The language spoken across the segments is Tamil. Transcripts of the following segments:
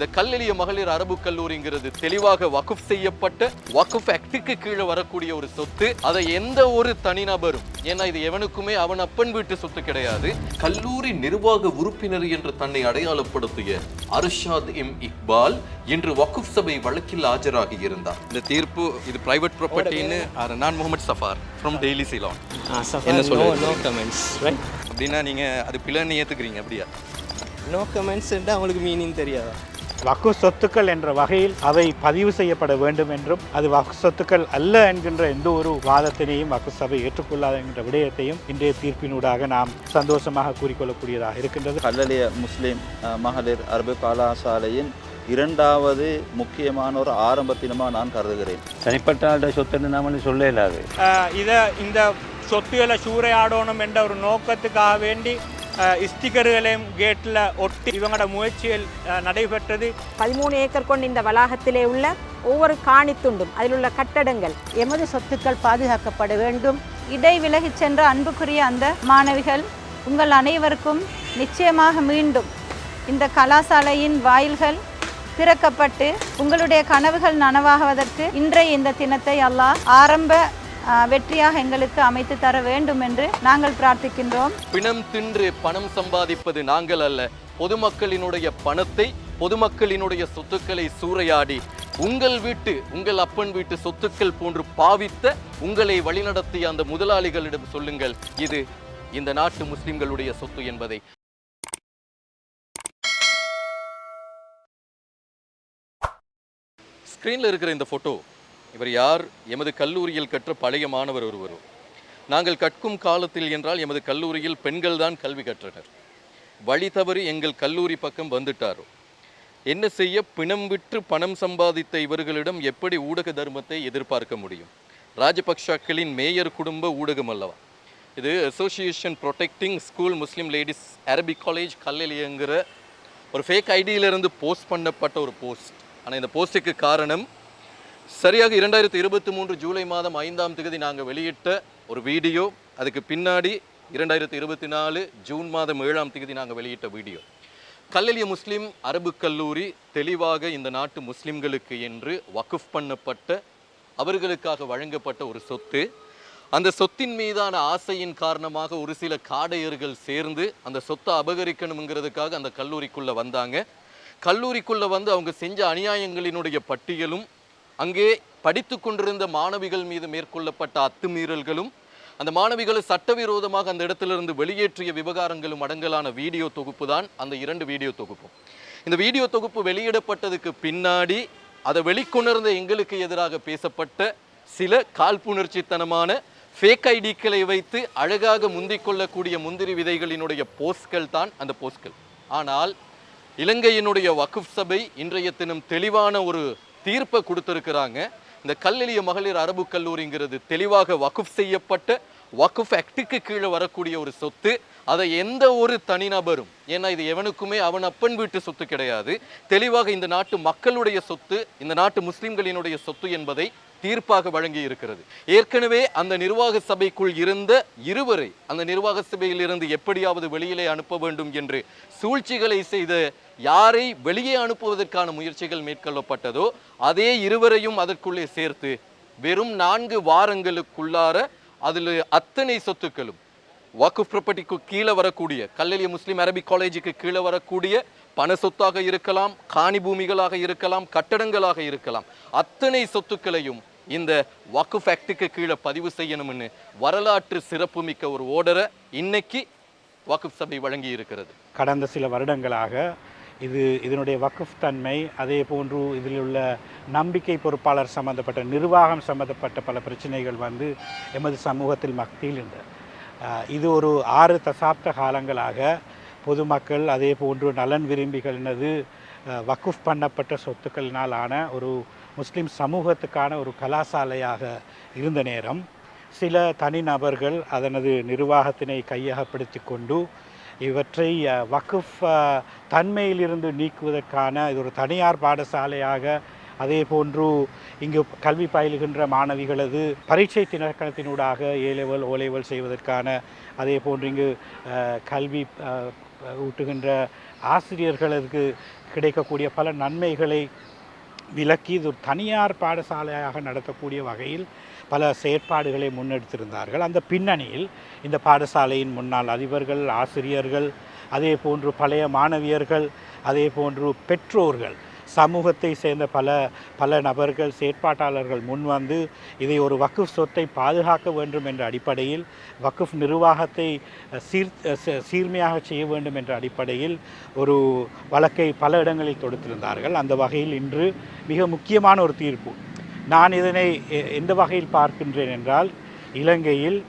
இந்த கல்லெளிய மகளிர் அரபு கல்லூரிங்கிறது தெளிவாக வகுப் செய்யப்பட்ட வகுப் ஆக்டுக்கு கீழே வரக்கூடிய ஒரு சொத்து. அதை எந்த ஒரு தனிநபரும் ஏன்னா இது எவனுக்குமே அவன் அப்பன் வீட்டு சொத்து கிடையாது. கல்லூரி நிர்வாக உறுப்பினர் என்று தன்னை அடையாளப்படுத்திய அர்ஷாத் எம் இக்பால் இன்று வகுப் சபை வழக்கில் ஆஜராகி இருந்தார். இந்த தீர்ப்பு இது பிரைவேட் ப்ராப்பர்ட்டின்னு நான் முகமது சஃபார் ஃப்ரம் டெய்லி சிலான் என்ன right? அப்படின்னா நீங்க அது பிள்ளைன்னு ஏத்துக்கிறீங்க அப்படியா? No comments என்றால் அவங்களுக்கு மீனிங் தெரியாதா? வக்கு சொத்துக்கள் என்ற வகையில் அவை பதிவு செய்யப்பட வேண்டும் என்றும் அது வக்கு சொத்துக்கள் அல்ல என்கின்ற எந்த ஒரு வாதத்தினையும் வக்கு சபை ஏற்றுக்கொள்ளாத என்கின்ற விடயத்தையும் இன்றைய தீர்ப்பினூடாக நாம் சந்தோஷமாக கூறிக்கொள்ளக்கூடியதாக இருக்கின்றது. கல்லலிய முஸ்லிம் மகளிர் அரபு கலாசாலையின் இரண்டாவது முக்கியமான ஒரு ஆரம்பத்தினமாக நான் கருதுகிறேன். தனிப்பட்ட சொத்துன்னு நாம சொல்ல இயலாது இதை இந்த சொத்துக்களை சூறையாடணும் என்ற ஒரு நோக்கத்துக்காக வேண்டி ஸ்டிக்கர்களையும் கேட்டில் ஒட்டி இவங்களோட முயற்சிகள் நடைபெற்றது பதிமூணு ஏக்கர் கொண்ட இந்த வளாகத்திலே உள்ள ஒவ்வொரு காணித்துண்டும் அதில் உள்ள கட்டடங்கள் எமது சொத்துக்கள் பாதுகாக்கப்பட வேண்டும் இடைவிலகிச் சென்ற அன்புக்குரிய அந்த மாணவிகள் உங்கள் அனைவருக்கும் நிச்சயமாக மீண்டும் இந்த கலாசாலையின் வாயில்கள் திறக்கப்பட்டு உங்களுடைய கனவுகள் நனவாகுவதற்கு இன்றைய இந்த தினத்தை அல்லாஹ் ஆரம்ப வெற்றியாக எங்களுக்கு அமைத்து தர வேண்டும் என்று நாங்கள் பிரார்த்திக்கின்றோம். பிணம் தின்று பணம் சம்பாதிப்பது நாங்கள் அல்ல. பொதுமக்களினுடைய பணத்தை பொதுமக்களினுடைய சொத்துக்களை சூறையாடி உங்கள் வீட்டு உங்கள் அப்பன் வீட்டு சொத்துக்கள் போன்று பாவித்த உங்களை வழிநடத்திய அந்த முதலாளிகளிடம் சொல்லுங்கள் இது இந்த நாட்டு முஸ்லிம்களுடைய சொத்து என்பதை. ஸ்க்ரீனில் இருக்கிற இந்த ஃபோட்டோ இவர் யார்? எமது கல்லூரியில் கற்ற பழைய மாணவர் ஒருவர். நாங்கள் கற்கும் காலத்தில் என்றால் எமது கல்லூரியில் பெண்கள் தான் கல்வி கற்றனர். வழி தவறி எங்கள் கல்லூரி பக்கம் வந்துட்டாரோ? என்ன செய்ய பிணம் விற்று பணம் சம்பாதித்த இவர்களிடம் எப்படி ஊடக தர்மத்தை எதிர்பார்க்க முடியும்? ராஜபக்ஷாக்களின் மேயர் குடும்ப ஊடகம் அல்லவா? இது association protecting school Muslim ladies Arabic college கல்லலியங்கிற ஒரு ஃபேக் ஐடியிலிருந்து போஸ்ட் பண்ணப்பட்ட ஒரு போஸ்ட் ஆனால் இந்த போஸ்ட்டுக்கு காரணம் சரியாக இரண்டாயிரத்தி இருபத்தி மூன்று ஜூலை மாதம் ஐந்தாம் தேதி நாங்கள் வெளியிட்ட ஒரு வீடியோ. அதுக்கு பின்னாடி இரண்டாயிரத்தி இருபத்தி நாலு ஜூன் மாதம் ஏழாம் தேதி நாங்கள் வெளியிட்ட வீடியோ. கல்லலிய முஸ்லீம் அரபு கல்லூரி தெளிவாக இந்த நாட்டு முஸ்லிம்களுக்கு என்று வக்குஃப் பண்ணப்பட்ட அவர்களுக்காக வழங்கப்பட்ட ஒரு சொத்து. அந்த சொத்தின் மீதான ஆசையின் காரணமாக ஒரு சில காடையர்கள் சேர்ந்து அந்த சொத்தை அபகரிக்கணுங்கிறதுக்காக அந்த கல்லூரிக்குள்ளே வந்தாங்க. கல்லூரிக்குள்ளே வந்து அவங்க செஞ்ச அநியாயங்களினுடைய பட்டியலும் அங்கே படித்து கொண்டிருந்த மாணவிகள் மீது மேற்கொள்ளப்பட்ட அத்துமீறல்களும் அந்த மாணவிகளை சட்டவிரோதமாக அந்த இடத்திலிருந்து வெளியேற்றிய விவகாரங்களும் அடங்கலான வீடியோ தொகுப்பு தான் அந்த இரண்டு வீடியோ தொகுப்பும். இந்த வீடியோ தொகுப்பு வெளியிடப்பட்டதுக்கு பின்னாடி அதை வெளிக்கொணர்ந்த எங்களுக்கு எதிராக பேசப்பட்ட சில காழ்ப்புணர்ச்சித்தனமான ஃபேக் ஐடிக்களை வைத்து அழகாக முந்திக் கொள்ளக்கூடிய முந்திரி விதைகளினுடைய போஸ்ட்கள் தான் அந்த போஸ்ட்கள். ஆனால் இலங்கையினுடைய வகுப் சபை இன்றைய தினம் தெளிவான ஒரு தீர்ப்பை கொடுத்துருக்குறாங்க. இந்த கல்லெளிய மகளிர் அரபு கல்லூரிங்கிறது தெளிவாக வகுப் செய்யப்பட்ட வகுப் ஆக்டுக்கு கீழே வரக்கூடிய ஒரு சொத்து. அதை எந்த ஒரு தனிநபரும் ஏன்னா இது எவனுக்குமே அவன் அப்பன் வீட்டு சொத்து கிடையாது. தெளிவாக இந்த நாட்டு மக்களுடைய சொத்து இந்த நாட்டு முஸ்லிம்களினுடைய சொத்து என்பதை தீர்ப்பாக வழங்கி இருக்கிறது ஏற்கனவே அந்த நிர்வாக சபைக்குள் இருந்த இருவரை அந்த நிர்வாக சபையில் இருந்து எப்படியாவது வெளியிலே அனுப்ப வேண்டும் என்று சூழ்ச்சிகளை செய்த யாரை வெளியே அனுப்புவதற்கான முயற்சிகள் மேற்கொள்ளப்பட்டதோ அதே இருவரையும் அதற்குள்ளே சேர்த்து வெறும் நான்கு வாரங்களுக்குள்ளார அதில் அத்தனை சொத்துக்களும் வக்குஃப் ப்ராப்பர்ட்டிக்கு கீழே வரக்கூடிய கல்லலிய முஸ்லீம் அரபிக் காலேஜுக்கு கீழே வரக்கூடிய பண சொத்தாக இருக்கலாம் காணி பூமிகளாக இருக்கலாம் கட்டடங்களாக இருக்கலாம் அத்தனை சொத்துக்களையும் இந்த வக்குஃப் ஆக்டுக்கு கீழே பதிவு செய்யணும்னு வரலாற்று சிறப்புமிக்க ஒரு ஓர்டரை இன்னைக்கு வக்குஃப் சபை வழங்கி இருக்கிறது கடந்த சில வருடங்களாக இது இதனுடைய வக்குஃப் தன்மை அதே போன்று இதில் உள்ள நம்பிக்கை பொறுப்பாளர் சம்பந்தப்பட்ட நிர்வாகம் சம்பந்தப்பட்ட பல பிரச்சனைகள் வந்து எமது சமூகத்தில் மத்தியில் இந்த இது ஒரு ஆறு தசாப்த காலங்களாக பொதுமக்கள் அதே போன்று நலன் விரும்பிகள் என்னது வக்குஃப் பண்ணப்பட்ட சொத்துக்களினால் ஆன ஒரு முஸ்லீம் சமூகத்துக்கான ஒரு கலாசாலையாக இருந்த நேரம் சில தனிநபர்கள் அதனது நிர்வாகத்தினை கையகப்படுத்தி கொண்டு இவற்றை வக்குஃப் தன்மையிலிருந்து நீக்குவதற்கான இது ஒரு தனியார் பாடசாலையாக அதே போன்று இங்கு கல்வி பயில்கின்ற மாணவிகளது பரீட்சை திணக்கணத்தினூடாக ஏ லெவல் ஓ லெவல் செய்வதற்கான அதே போன்று இங்கு கல்வி ஊட்டுகின்ற ஆசிரியர்களுக்கு கிடைக்கக்கூடிய பல நன்மைகளை விலக்கி இது ஒரு தனியார் பாடசாலையாக நடத்தக்கூடிய வகையில் பல செயற்பாடுகளை முன்னெடுத்திருந்தார்கள். அந்த பின்னணியில் இந்த பாடசாலையின் முன்னாள் அதிபர்கள் ஆசிரியர்கள் அதே போன்று பழைய மாணவியர்கள் அதே போன்று பெற்றோர்கள் சமூகத்தை சேர்ந்த பல பல நபர்கள் செயற்பாட்டாளர்கள் முன்வந்து இதை ஒரு வக்குஃப் சொத்தை பாதுகாக்க வேண்டும் என்ற அடிப்படையில் வக்குஃப் நிர்வாகத்தை சீர் ச- சீர்மையாக செய்ய வேண்டும் என்ற அடிப்படையில் ஒரு வழக்கை பல இடங்களில் தொடுத்திருந்தார்கள். அந்த வகையில் இன்று மிக முக்கியமான ஒரு தீர்ப்பு. நான் இதனை எ- எந்த வகையில் பார்க்கின்றேன் என்றால் இலங்கையில்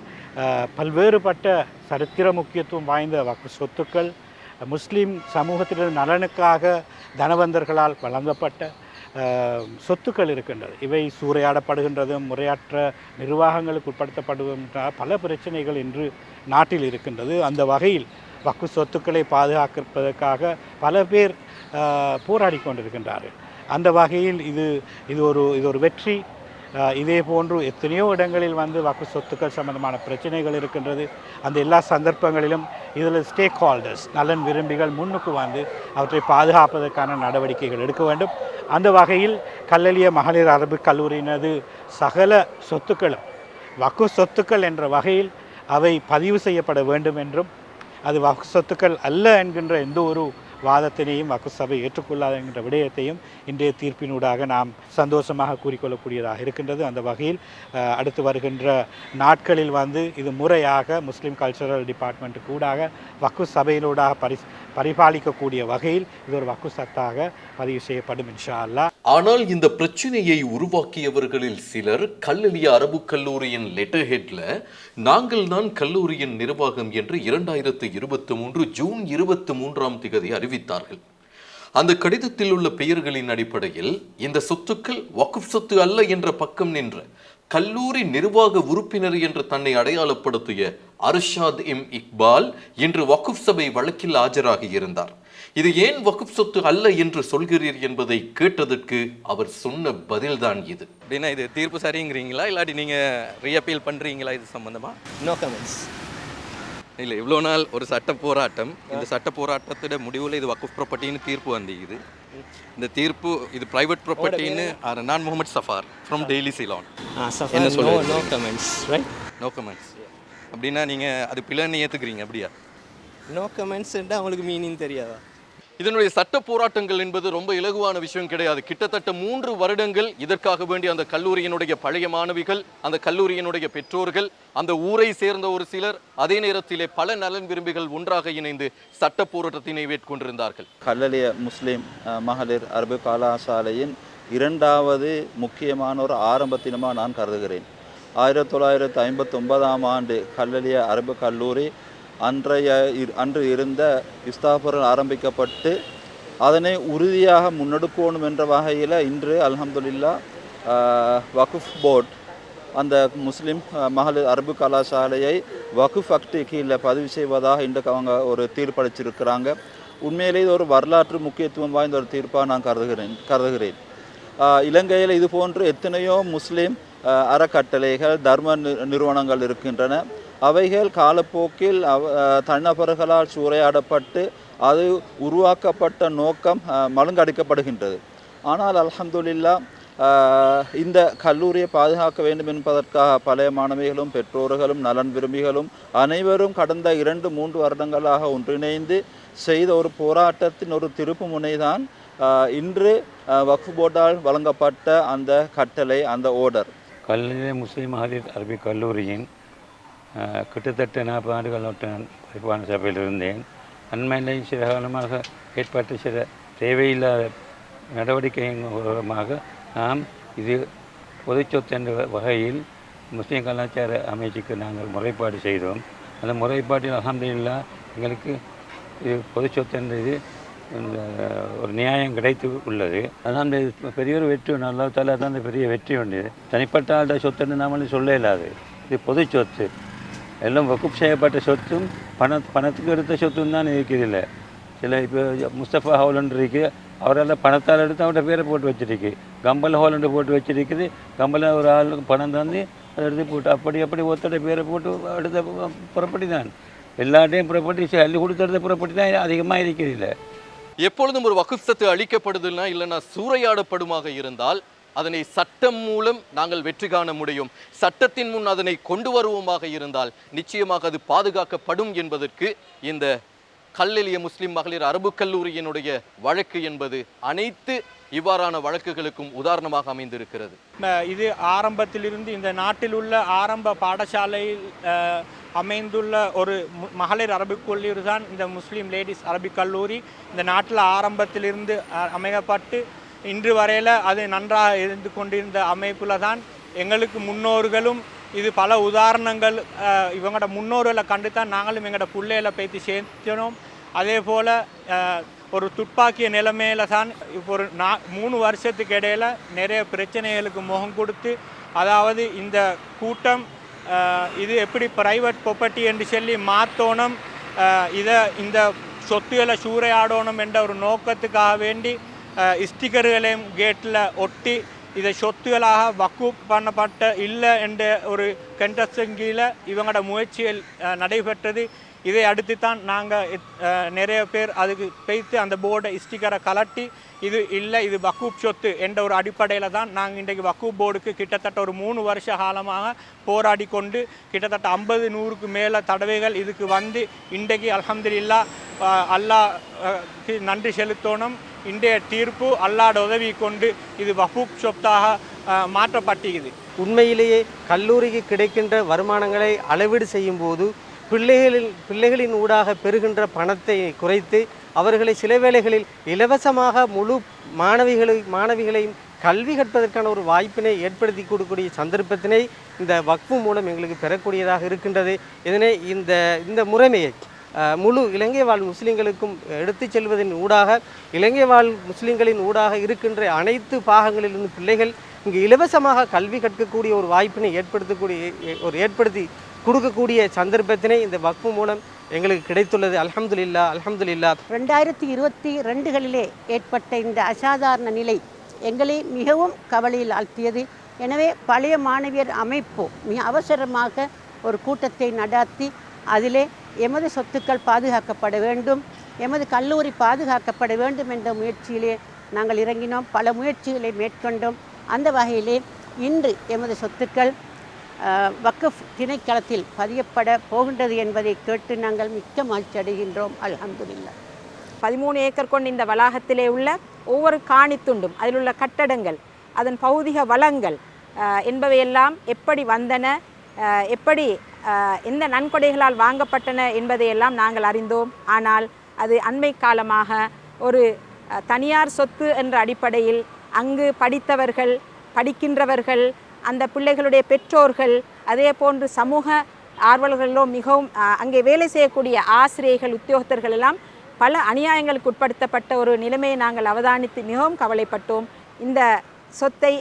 பல்வேறுபட்ட சரித்திர முக்கியத்துவம் வாய்ந்த வக்ஃப் சொத்துக்கள் முஸ்லீம் சமூகத்தினர் நலனுக்காக தனவந்தர்களால் வழங்கப்பட்ட சொத்துக்கள் இருக்கின்றது. இவை சூறையாடப்படுகின்றதும் முறையற்ற நிர்வாகங்களுக்கு உட்படுத்தப்படுகின்ற பல பிரச்சனைகள் இன்று நாட்டில் இருக்கின்றது. அந்த வகையில் வக்கு சொத்துக்களை பாதுகாப்பதற்காக பல பேர் போராடி கொண்டிருக்கின்றார்கள். அந்த வகையில் இது இது ஒரு இது ஒரு வெற்றி இதே போன்று எத்தனையோ இடங்களில் வந்து வக்கு சொத்துக்கள் சம்பந்தமான பிரச்சனைகள் இருக்கின்றது. அந்த எல்லா சந்தர்ப்பங்களிலும் இதில் ஸ்டேக் ஹோல்டர்ஸ் நலன் விரும்பிகள் முன்னுக்கு வந்து அவற்றை பாதுகாப்பதற்கான நடவடிக்கைகள் எடுக்க வேண்டும். அந்த வகையில் கல்லலிய மகளிர் அரபு கல்லூரியினது சகல சொத்துக்களும் வக்கு சொத்துக்கள் என்ற வகையில் அவை பதிவு செய்யப்பட வேண்டும் என்றும் அது வக்கு சொத்துக்கள் அல்ல என்கின்ற எந்த ஒரு வாதத்தினையும் வக்குசபை ஏற்றுக்கொள்ளாது என்கின்ற விடயத்தையும் இன்றைய தீர்ப்பினூடாக நாம் சந்தோஷமாக கூறிக்கொள்ளக்கூடியதாக இருக்கின்றது. அந்த வகையில் அடுத்து வருகின்ற நாட்களில் வந்து இது முறையாக முஸ்லீம் கல்ச்சரல் டிபார்ட்மெண்ட்டுக்கு கூடாக வக்கு சபையினூடாக பரி பரிபாலிக்கக்கூடிய வகையில் இது ஒரு வக்கு சத்தாக பதிவு செய்யப்படும் இன்ஷா அல்லாஹ். ஆனால் இந்த பிரச்சனையை உருவாக்கியவர்களில் சிலர் கல்லலிய அரபு கல்லூரியின் லெட்டர் ஹெட்ல நாங்கள் தான் கல்லூரியின் நிர்வாகம் என்று இரண்டாயிரத்து இருபத்தி மூன்று ஜூன் இருபத்தி மூன்றாம் திகதி அறிவித்தார்கள். அந்த கடிதத்தில் உள்ள பெயர்களின் அடிப்படையில் இந்த சொத்துக்கள் வக்குப் சொத்து அல்ல என்ற பக்கம் நின்ற கல்லூரி நிர்வாக உறுப்பினர் என்று தன்னை அடையாளப்படுத்திய அர்ஷாத் எம் இக்பால் இன்று வக்குப் சபை வழக்கில் ஆஜராகி இருந்தார். இது ஏன் வகுப் சொத்து அல்ல என்று சொல்கிறீர் என்பதை கேட்டதற்கு அவர் சொன்ன பதில்தான் இது. அப்படின்னா இது தீர்ப்பு சரிங்கிறீங்களா? இல்லாட்டி நீங்கள் ரீஅப்பீல் பண்ணுறீங்களா இது சம்மந்தமாக நோ கமெண்ட்ஸ் இல்லை இவ்வளோ நாள் ஒரு சட்ட போராட்டம். இந்த சட்ட போராட்டத்தோட முடிவில் இது வக்குஃப் ப்ராப்பர்ட்டின்னு தீர்ப்பு வந்திக்குது. இந்த தீர்ப்பு இது ப்ரைவேட் ப்ராப்பர்ட்டின்னு நான் முகமது சஃபார் ஃப்ரம் டெய்லி சிலான் என்ன சொல்லுங்க? No comments right no comments அப்படின்னா நீங்கள் அது பிள்ளைன்னு ஏற்றுக்கிறீங்க அப்படியா? நோ கமெண்ட்ஸ்ன்ட்டு அவங்களுக்கு மீனிங் தெரியாதா? இதனுடைய சட்ட போராட்டங்கள் என்பது ரொம்ப இலகுவான விஷயம் கிடையாது. கிட்டத்தட்ட மூன்று வருடங்கள் இதற்காக வேண்டி அந்த கல்லூரியினுடைய பழைய மாணவிகள் அந்த கல்லூரியினுடைய பெற்றோர்கள் அந்த ஊரை சேர்ந்த ஒரு சிலர் அதே நேரத்திலே பல நலன் விரும்பிகள் ஒன்றாக இணைந்து சட்ட போராட்டத்தினை மேற்கொண்டிருந்தார்கள். கல்லலிய முஸ்லீம் மகளிர் அரபு கலாசாலையின் இரண்டாவது முக்கியமான ஒரு ஆரம்பத்தினமாக நான் கருதுகிறேன். ஆயிரத்தி தொள்ளாயிரத்தி ஐம்பத்தொன்பதாம் ஆண்டு கல்லலிய அரபு கல்லூரி அன்றைய அன்று இருந்த இஸ்தாபுரம் ஆரம்பிக்கப்பட்டு அதனை உறுதியாக முன்னெடுக்கணும் என்ற வகையில் இன்று அலமதுல்லா வகுஃப் போர்ட் அந்த முஸ்லீம் மகளிர் அரபு கலாசாலையை வகுஃப் அக்டி கீழே பதிவு செய்வதாக இன்று அவங்க ஒரு தீர்ப்பளிச்சிருக்கிறாங்க. உண்மையிலே இது ஒரு வரலாற்று முக்கியத்துவம் வாய்ந்த ஒரு தீர்ப்பாக நான் கருதுகிறேன் கருதுகிறேன். இலங்கையில் இது போன்று எத்தனையோ முஸ்லீம் அறக்கட்டளைகள் தர்ம நிறுவனங்கள் இருக்கின்றன. அவைகள் காலப்போக்கில் அவ தனிநபர்களால் சூறையாடப்பட்டு அது உருவாக்கப்பட்ட நோக்கம் ஆஹ், மழுங்கடிக்கப்படுகின்றது. ஆனால் அலமதுல்லா இந்த கல்லூரியை பாதுகாக்க வேண்டும் என்பதற்காக பழைய மாணவிகளும் பெற்றோர்களும் நலன் விரும்பிகளும் அனைவரும் கடந்த இரண்டு மூன்று வருடங்களாக ஒன்றிணைந்து செய்த ஒரு போராட்டத்தின் ஒரு திருப்பு முனைதான் இன்று ஆஹ், வக்ஃப் போர்டால் வழங்கப்பட்ட அந்த கட்டளை அந்த ஓர்டர் கல்லூரி முஸ்லீம் மகளிர் அரபிக் கல்லூரியின் கிட்டத்தட்ட நாற்பது ஆண்டுகள் நான் பரிபாலன சபையில் இருந்தேன். அண்மையில் சில காலமாக ஏற்பட்ட சில தேவையில்லாத நடவடிக்கையின் மூலமாக நாம் இது பொதுச்சொத்து என்ற வகையில் முஸ்லீம் கலாச்சார அமைச்சுக்கு நாங்கள் முறைப்பாடு செய்தோம். அந்த முறைப்பாட்டில் அலமதுல்லா எங்களுக்கு இது பொதுச்சொத்து என்ற இது இந்த ஒரு நியாயம் கிடைத்து உள்ளது. அதான் இந்த பெரிய ஒரு வெற்றி ஒன்று அல்லா தாலா தான் பெரிய வெற்றி ஒன்று. தனிப்பட்ட ஆள்ட சொத்துன்னு நாமளும் சொல்ல இல்லாது இது பொது சொத்து. எல்லாம் வகுப்பு செய்யப்பட்ட சொத்தும் பண பணத்துக்கு எடுத்த சொத்தும் தான் இருக்கிறதில்ல சில இப்போ முஸ்தபா ஹோலண்ட் இருக்கு அவரெல்லாம் பணத்தால் எடுத்து அவரோட பேரை போட்டு வச்சிருக்கு கம்பல் ஹோலண்டு போட்டு வச்சிருக்குது கம்பல ஒரு ஆளுக்கு பணம் தந்து அதை எடுத்து போட்டு அப்படி அப்படி ஒத்தட பேரை போட்டு எடுத்த புறப்படி தான் எல்லாட்டையும் புறப்பட்டி அள்ளி கொடுத்தெடுத்த புறப்பட்டி தான் அதிகமாக இருக்கிறதில்ல எப்பொழுதும் ஒரு வகுப் சத்து அளிக்கப்படுதுன்னா இல்லைன்னா சூறையாடப்படுமாக இருந்தால் அதனை சட்டம் மூலம் நாங்கள் வெற்றி காண முடியும். சட்டத்தின் முன் அதனை கொண்டு வருவோமாக இருந்தால் நிச்சயமாக அது பாதுகாக்கப்படும் என்பதற்கு இந்த கல்லெளிய முஸ்லிம் மகளிர் அரபு கல்லூரியினுடைய வழக்கு என்பது அனைத்து இவ்வாறான வழக்குகளுக்கும் உதாரணமாக அமைந்திருக்கிறது. இது ஆரம்பத்திலிருந்து இந்த நாட்டில் உள்ள ஆரம்ப பாடசாலையில் அமைந்துள்ள ஒரு மகளிர் அரபிக் கல்லூரி தான் இந்த முஸ்லீம் லேடிஸ் அரபிக் கல்லூரி. இந்த நாட்டில் ஆரம்பத்திலிருந்து அமையப்பட்டு அமைக்கப்பட்டு இன்று வரையில் அது நன்றாக இருந்து கொண்டிருந்த அமைப்பில் தான் எங்களுக்கு முன்னோர்களும் இது பல உதாரணங்கள் இவங்களோட முன்னோர்களை கண்டு தான் நாங்களும் எங்களோட பிள்ளைகளை பேத்தி சேர்த்தினோம். அதே போல் ஒரு துப்பாக்கிய நிலைமையில தான் இப்போ ஒரு நா மூணு வருஷத்துக்கு இடையில் நிறைய பிரச்சனைகளுக்கு முகம் கொடுத்து அதாவது இந்த கூட்டம் இது எப்படி ப்ரைவேட் ப்ராப்பர்ட்டி என்று சொல்லி மாற்றணும் இதை இந்த சொத்துகளை சூறையாடணும் என்ற ஒரு நோக்கத்துக்காக வேண்டி அஹ், ஸ்டிக்கர்களையும் கேட்டில் ஒட்டி இதை சொத்துகளாக வக்கு பண்ணப்பட்ட இல்லை என்ற ஒரு கண்டஸ்டின் கீழே இதை அடுத்து தான் நாங்கள் நிறைய பேர் அதுக்கு பேய்த்து அந்த போர்டை ஸ்டிக்கரை கலட்டி இது இல்லை இது வக்கூப் சொத்து என்ற ஒரு அடிப்படையில் தான் நாங்கள் இன்றைக்கு வக்கூப் போர்டுக்கு கிட்டத்தட்ட ஒரு மூணு வருஷ காலமாக போராடி கொண்டு கிட்டத்தட்ட ஐம்பது நூறுக்கு மேலே தடவைகள் இதுக்கு வந்து இன்றைக்கு அல்ஹம்துலில்லா அல்லாக்கு நன்றி செலுத்தணும் இன்றைய தீர்ப்பு அல்லாட உதவி கொண்டு இது வக்கூப் சொத்தாக அஹ், மாற்றப்பட்டிருக்குது. உண்மையிலேயே கல்லூரிக்கு கிடைக்கின்ற வருமானங்களை அளவீடு செய்யும் பிள்ளைகளில் பிள்ளைகளின் ஊடாக பெறுகின்ற பணத்தை குறைத்து அவர்களை சில வேளைகளில் இலவசமாக முழு மாணவிகளை மாணவிகளையும் கல்வி கற்பதற்கான ஒரு வாய்ப்பினை ஏற்படுத்தி கொடுக்கக்கூடிய சந்தர்ப்பத்தினை இந்த வக்ஃபு மூலம் எங்களுக்கு பெறக்கூடியதாக இருக்கின்றது. இதனை இந்த இந்த முறைமையை முழு இலங்கை வாழ் முஸ்லீம்களுக்கும் எடுத்துச் செல்வதன் ஊடாக இலங்கை வாழ் முஸ்லீம்களின் ஊடாக இருக்கின்ற அனைத்து பாகங்களிலிருந்து பிள்ளைகள் இங்கு இலவசமாக கல்வி கற்கக்கூடிய ஒரு வாய்ப்பினை ஏற்படுத்தக்கூடிய ஒரு ஏற்படுத்தி கொடுக்கக்கூடிய சந்தர்ப்பத்தினை இந்த வக்ஃபு மூலம் எங்களுக்கு கிடைத்துள்ளது. அல்ஹம்துலில்லா அல்ஹம்துலில்லா. ரெண்டாயிரத்தி இருபத்தி ரெண்டுகளிலே ஏற்பட்ட இந்த அசாதாரண நிலை எங்களை மிகவும் கவலையில் ஆழ்த்தியது எனவே பழைய மாணவியர் அமைப்பு மிக அவசரமாக ஒரு கூட்டத்தை நடாத்தி அதிலே எமது சொத்துக்கள் பாதுகாக்கப்பட வேண்டும் எமது கல்லூரி பாதுகாக்கப்பட வேண்டும் என்ற முயற்சியிலே நாங்கள் இறங்கினோம். பல முயற்சிகளை மேற்கொண்டோம். அந்த வகையிலே இன்று எமது சொத்துக்கள் வக்கஃப் திணைக்களத்தில் பதியப்பட போகின்றது என்பதை கேட்டு நாங்கள் மிக்க மகிழ்ச்சி அடைகின்றோம். அலமதுல்லா பதிமூணு ஏக்கர் கொண்ட இந்த வளாகத்திலே உள்ள ஒவ்வொரு காணித்துண்டும் அதில் உள்ள கட்டடங்கள் அதன் பௌதிக வளங்கள் என்பவையெல்லாம் எப்படி வந்தன எப்படி எந்த நன்கொடைகளால் வாங்கப்பட்டன என்பதையெல்லாம் நாங்கள் அறிந்தோம். ஆனால் அது அண்மை காலமாக ஒரு தனியார் சொத்து என்ற அடிப்படையில் அங்கு படித்தவர்கள் படிக்கின்றவர்கள் அந்த பிள்ளைகளுடைய பெற்றோர்கள் அதே போன்று சமூக ஆர்வலர்களோ மிகவும் அங்கே வேலை செய்யக்கூடிய ஆசிரியர்கள் உத்தியோகத்தர்கள் எல்லாம் பல அநியாயங்களுக்கு உட்படுத்தப்பட்ட ஒரு நிலைமையை நாங்கள் அவதானித்து மிகவும் கவலைப்பட்டோம். இந்த சொத்தை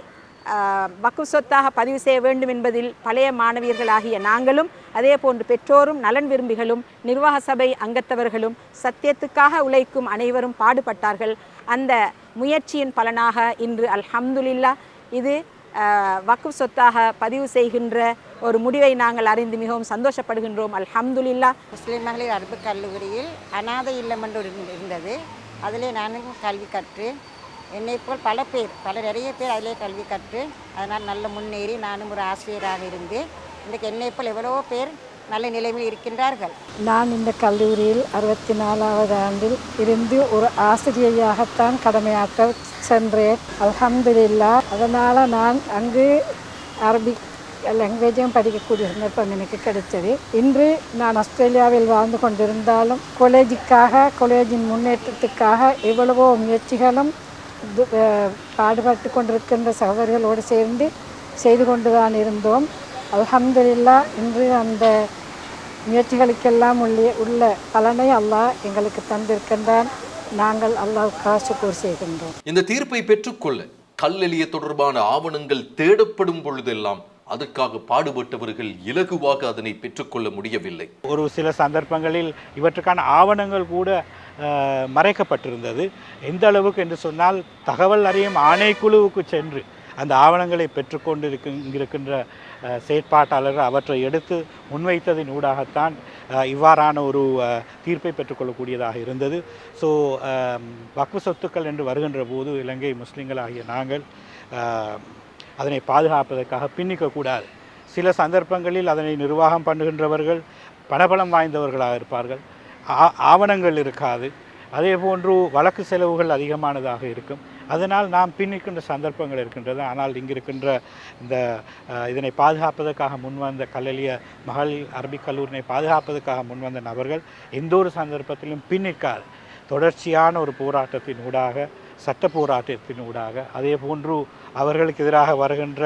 வக்கு சொத்தாக பதிவு செய்ய வேண்டும் என்பதில் பழைய மாணவியர்களாகிய நாங்களும் அதே போன்று பெற்றோரும் நலன் விரும்பிகளும் நிர்வாக சபை அங்கத்தவர்களும் சத்தியத்துக்காக உழைக்கும் அனைவரும் பாடுபட்டார்கள். அந்த முயற்சியின் பலனாக இன்று அல்ஹம்துலில்லா இது வக்கு சொத்தாக பதிவு செய்கின்ற ஒரு முடிவை நாங்கள் அறிந்து மிகவும் சந்தோஷப்படுகின்றோம். அல்ஹம்துலில்லா முஸ்லீம் மகளிர் அரபு கல்லூரியில் அனாதை இல்லம் என்று இருந்தது. அதிலே நானும் கல்வி கற்று என்னை போல் பல பேர் பல நிறைய பேர் அதிலே கல்வி கற்று அதனால் நல்ல முன்னேறி நானும் ஒரு ஆசிரியராக இருந்து இன்றைக்கு என்னை போல் எவ்வளவோ பேர் நல்ல நிலைமையில் இருக்கின்றார்கள். நான் இந்த கல்லூரியில் அறுபத்தி நாலாவது ஆண்டில் இருந்து ஒரு ஆசிரியையாகத்தான் கடமையாற்ற சென்றேன். அலமதுல்லா அதனால் நான் அங்கு அரபிக் லாங்குவேஜையும் படிக்கக்கூடிய சந்தர்ப்பம் எனக்கு கிடைத்தது. இன்று நான் ஆஸ்திரேலியாவில் வாழ்ந்து கொண்டிருந்தாலும் காலேஜுக்காக காலேஜின் முன்னேற்றத்துக்காக எவ்வளவோ முயற்சிகளும் பாடுபட்டு கொண்டிருக்கின்ற சகோதரிகளோடு சேர்ந்து செய்து கொண்டு தான் இருந்தோம். அலமதுல்லா இன்று அந்த முயற்சிகளுக்கெல்லாம் உள்ளே உள்ள பலனை அல்லாஹ் எங்களுக்கு தந்திருக்கின்றான். நாங்கள் அல்லாஹ்வுக்காக சுக்கூர் செய்கின்றோம். இந்த தீர்ப்பை பெற்றுக்கொள்ள கல்லெளிய தொடர்பான ஆவணங்கள் தேடப்படும் பொழுதெல்லாம் அதற்காக பாடுபட்டவர்கள் இலகுவாக அதனை பெற்றுக்கொள்ள முடியவில்லை. ஒரு சில சந்தர்ப்பங்களில் இவற்றுக்கான ஆவணங்கள் கூட மறைக்கப்பட்டிருந்தது. எந்த அளவுக்கு என்று சொன்னால் தகவல் அறியும் ஆணைக்குழுவுக்கு சென்று அந்த ஆவணங்களை பெற்றுக்கொண்டு இருக்கு செயற்பாட்டாளர்கள் அவற்றை எடுத்து முன்வைத்ததின் ஊடாகத்தான் இவ்வாறான ஒரு தீர்ப்பை பெற்றுக்கொள்ளக்கூடியதாக இருந்தது. ஸோ வக்ஃபு சொத்துக்கள் என்று வருகின்ற போது இலங்கை முஸ்லீம்களாகிய நாங்கள் அதனை பாதுகாப்பதற்காக பின்னிக்கக்கூடாது சில சந்தர்ப்பங்களில் அதனை நிர்வாகம் பண்ணுகின்றவர்கள் பணபலம் வாய்ந்தவர்களாக இருப்பார்கள். ஆ- ஆவணங்கள் இருக்காது. அதே போன்று வழக்கு செலவுகள் அதிகமானதாக இருக்கும். அதனால் நாம் பின்னிக்கின்ற சந்தர்ப்பங்கள் இருக்கின்றது ஆனால் இங்கிருக்கின்ற இந்த இதனை பாதுகாப்பதற்காக முன்வந்த கல்லலிய மகளிர் அரபிக் கல்லூரினை பாதுகாப்பதற்காக முன்வந்த நபர்கள் எந்த ஒரு சந்தர்ப்பத்திலும் பின்னிற்காது. தொடர்ச்சியான ஒரு போராட்டத்தின் ஊடாக சட்ட போராட்டத்தின் ஊடாக அதே போன்று அவர்களுக்கு எதிராக வருகின்ற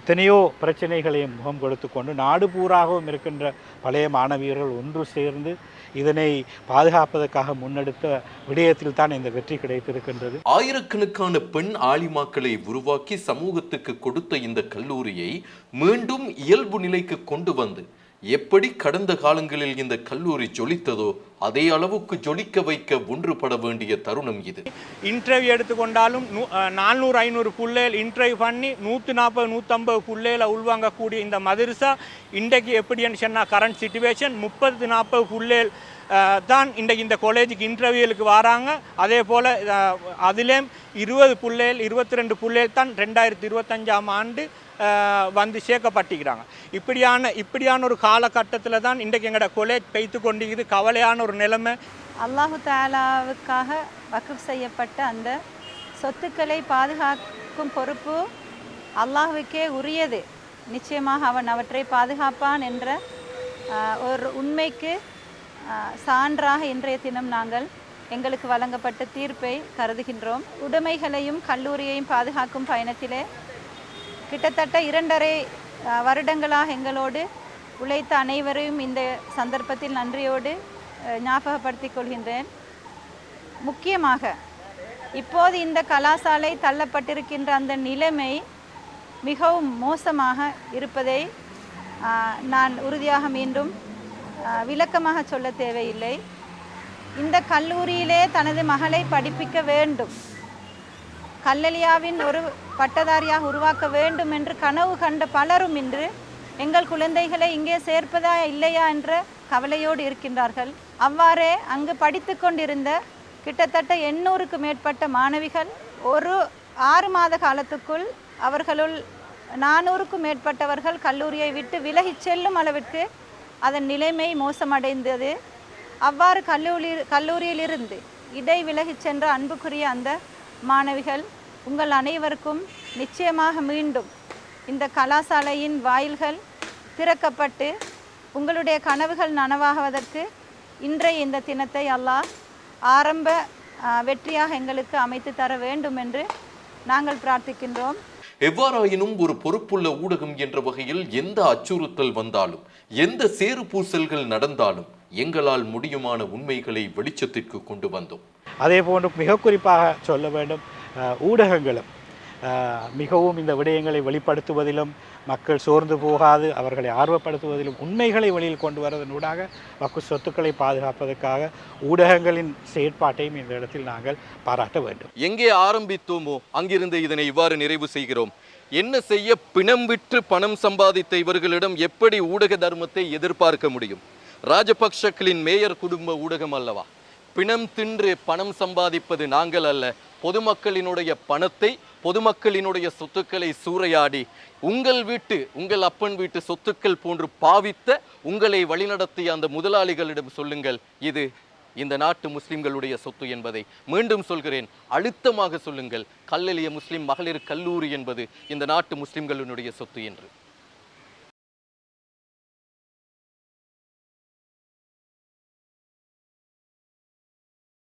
எத்தனையோ பிரச்சனைகளையும் முகம் கொடுத்து கொண்டு நாடு பூராகவும் இருக்கின்ற பழைய மாணவியர்கள் ஒன்று சேர்ந்து இதனை பாதுகாப்பதற்காக முன்னெடுத்த விடயத்தில் தான் இந்த வெற்றி கிடைத்திருக்கின்றது. ஆயிரக்கணக்கான பெண் ஆலிமாக்களை உருவாக்கி சமூகத்துக்கு கொடுத்த இந்த கல்லூரியை மீண்டும் இயல்பு நிலைக்கு கொண்டு வந்து எப்படி கடந்த காலங்களில் இந்த கல்லூரி ஜொலித்ததோ அதே அளவுக்கு ஜொலிக்க வைக்க ஒன்றுபட வேண்டிய தருணம் இது. இன்டர்வியூ எடுத்துக்கொண்டாலும் நூ நானூறு ஐநூறு புள்ளைகள் இன்டர்வியூ பண்ணி நூற்றி நாற்பது நூற்றம்பது பிள்ளைகளை உள்வாங்கக்கூடிய இந்த மதரசா இன்றைக்கு எப்படின்னு சொன்னால் கரண்ட் சுச்சுவேஷன் முப்பது நாற்பது பிள்ளைகள் தான் இன்றைக்கு இந்த காலேஜுக்கு இன்டர்வியூலுக்கு வராங்க. அதே போல் அதிலேயும் இருபது புள்ளைகள் இருபத்தி ரெண்டு பிள்ளைகள் தான் ரெண்டாயிரத்தி இருபத்தஞ்சாம் ஆண்டு வந்து சேர்க்கப்பட்டிருக்கிறாங்க. இப்படியான இப்படியான ஒரு காலகட்டத்தில் தான் இன்றைக்கு எங்களோட கொலை பெய்த்து கொண்டிருக்குது. கவலையான ஒரு நிலைமை. அல்லாஹு தாலாவுக்காக வக்ஃப் செய்யப்பட்ட அந்த சொத்துக்களை பாதுகாக்கும் பொறுப்பு அல்லாஹுக்கே உரியது. நிச்சயமாக அவன் அவற்றை பாதுகாப்பான் என்ற ஒரு உண்மைக்கு சான்றாக இன்றைய தினம் நாங்கள் எங்களுக்கு வழங்கப்பட்ட தீர்ப்பை கருதுகின்றோம். உடைமைகளையும் கல்லூரியையும் பாதுகாக்கும் பயணத்திலே கிட்டத்தட்ட இரண்டரை வருடங்களாக எங்களோடு உழைத்த அனைவரையும் இந்த சந்தர்ப்பத்தில் நன்றியோடு ஞாபகப்படுத்திக் கொள்கின்றேன். முக்கியமாக இப்போது இந்த கலாசாலை தள்ளப்பட்டிருக்கின்ற அந்த நிலைமை மிகவும் மோசமாக இருப்பதை நான் உறுதியாக மீண்டும் விளக்கமாக சொல்ல தேவையில்லை. இந்த கல்லூரியிலே தனது மகளை படிப்பிக்க வேண்டும். கல்லலியாவின் ஒரு பட்டதாரியாக உருவாக்க வேண்டும் என்று கனவு கண்ட பலரும் இன்று எங்கள் குழந்தைகளை இங்கே சேர்ப்பதா இல்லையா? என்ற கவலையோடு இருக்கின்றார்கள். அவ்வாறே அங்கு படித்து கொண்டிருந்த கிட்டத்தட்ட எண்ணூறுக்கு மேற்பட்ட மாணவிகள் ஒரு ஆறு மாத காலத்துக்குள் அவர்களுள் நானூறுக்கும் மேற்பட்டவர்கள் கல்லூரியை விட்டு விலகிச் செல்லும் அளவிற்கு அதன் நிலைமை மோசமடைந்தது. அவ்வாறு கல்லூரி கல்லூரியிலிருந்து இடை விலகிச் சென்ற அன்புக்குரிய அந்த மாணவிகள் உங்கள் அனைவருக்கும் நிச்சயமாக மீண்டும் இந்த கலாசாலையின் வாயில்கள் திறக்கப்பட்டு உங்களுடைய கனவுகள் நனவாகுவதற்கு இன்றைய இந்த தினத்தை அல்லாஹ் ஆரம்ப வெற்றியாக எங்களுக்கு அமைத்து தர வேண்டும் என்று நாங்கள் பிரார்த்திக்கின்றோம். எவ்வாறாயினும் ஒரு பொறுப்புள்ள ஊடகம் என்ற வகையில் எந்த அச்சுறுத்தல் வந்தாலும் எந்த சேறு பூசல்கள் நடந்தாலும் எங்களால் முடியுமான உண்மைகளை வெளிச்சத்திற்கு கொண்டு வந்தோம். அதே போன்று மிக குறிப்பாக சொல்ல வேண்டும் ஊடகங்களும் மிகவும் இந்த விடயங்களை வெளிப்படுத்துவதிலும் மக்கள் சோர்ந்து போகாது அவர்களை ஆர்வப்படுத்துவதிலும் உண்மைகளை வெளியில் கொண்டு வருவதனூடாக வக்கு சொத்துக்களை பாதுகாப்பதற்காக ஊடகங்களின் செயற்பாட்டையும் இந்த இடத்தில் நாங்கள் பாராட்ட வேண்டும். எங்கே ஆரம்பித்தோமோ அங்கிருந்து இதனை இவ்வாறு நிறைவு செய்கிறோம். என்ன செய்ய பிணம் விற்று பணம் சம்பாதித்த இவர்களிடம் எப்படி ஊடக தர்மத்தை எதிர்பார்க்க முடியும்? ராஜபக்ஷக்களின் மேயர் குடும்ப ஊடகம் அல்லவா? பிணம் தின்று பணம் சம்பாதிப்பது நாங்கள் அல்ல. பொதுமக்களினுடைய பணத்தை பொதுமக்களினுடைய சொத்துக்களை சூறையாடி உங்கள் வீட்டு உங்கள் அப்பன் வீட்டு சொத்துக்கள் போன்று பாவித்த உங்களை வழிநடத்திய அந்த முதலாளிகளிடம் சொல்லுங்கள் இது இந்த நாட்டு முஸ்லிம்களுடைய சொத்து என்பதை. மீண்டும் சொல்கிறேன் அழுத்தமாக சொல்லுங்கள் கல்லெளிய முஸ்லிம் மகளிர் கல்லூரி என்பது இந்த நாட்டு முஸ்லிம்களினுடைய சொத்து என்று.